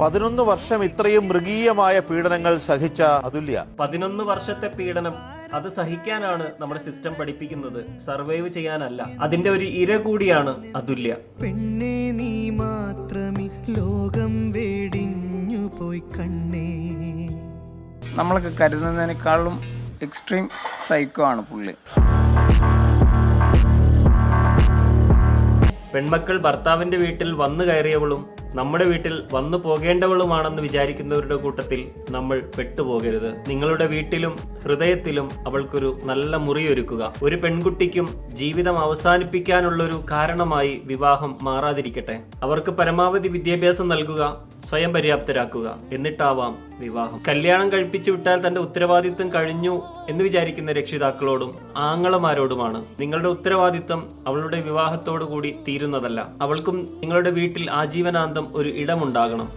പതിനൊന്ന് വർഷം ഇത്രയും മൃഗീയമായ പീഡനങ്ങൾ സഹിച്ച അതുല്യ. പതിനൊന്ന് വർഷത്തെ പീഡനം അത് സഹിക്കാനാണ് നമ്മുടെ സിസ്റ്റം പഠിപ്പിക്കുന്നത്. സർവൈവ് ചെയ്യാനല്ല. അതിന്റെ ഒരു ഇര കൂടിയാണ് അതുല്യ. പെണ്ണെ നീ മാത്രമേ ലോകം വേടിഞ്ഞു പോയി കണ്ണേ. നമ്മളൊക്കെ കരുതുന്നതിനേക്കാളും എക്സ്ട്രീം സൈക്കോ ആണ് പുള്ളി. പെൺമക്കൾ ഭർത്താവിന്റെ വീട്ടിൽ വന്നു കയറിയവളും നമ്മുടെ വീട്ടിൽ വന്നു പോകേണ്ടവളുമാണെന്ന് വിചാരിക്കുന്നവരുടെ കൂട്ടത്തിൽ നമ്മൾ പെട്ടുപോകരുത്. നിങ്ങളുടെ വീട്ടിലും ഹൃദയത്തിലും അവൾക്കൊരു നല്ല മുറിയൊരുക്കുക. ഒരു പെൺകുട്ടിക്കും ജീവിതം അവസാനിപ്പിക്കാനുള്ളൊരു കാരണമായി വിവാഹം മാറാതിരിക്കട്ടെ. അവർക്ക് പരമാവധി വിദ്യാഭ്യാസം നൽകുക സ്വയം പര്യാപ്തരാക്കുക. എന്നിട്ടാവാം വിവാഹം. കല്യാണം കഴിപ്പിച്ചു വിട്ടാൽ തന്റെ ഉത്തരവാദിത്വം കഴിഞ്ഞു എന്ന് വിചാരിക്കുന്ന രക്ഷിതാക്കളോടും ആങ്ങളമാരോടുമാണ് നിങ്ങളുടെ ഉത്തരവാദിത്വം അവളുടെ വിവാഹത്തോടു കൂടി തീരുന്നതല്ല. അവൾക്കും നിങ്ങളുടെ വീട്ടിൽ ആജീവനാന്തം ഒരു ഇടമുണ്ടാകണം.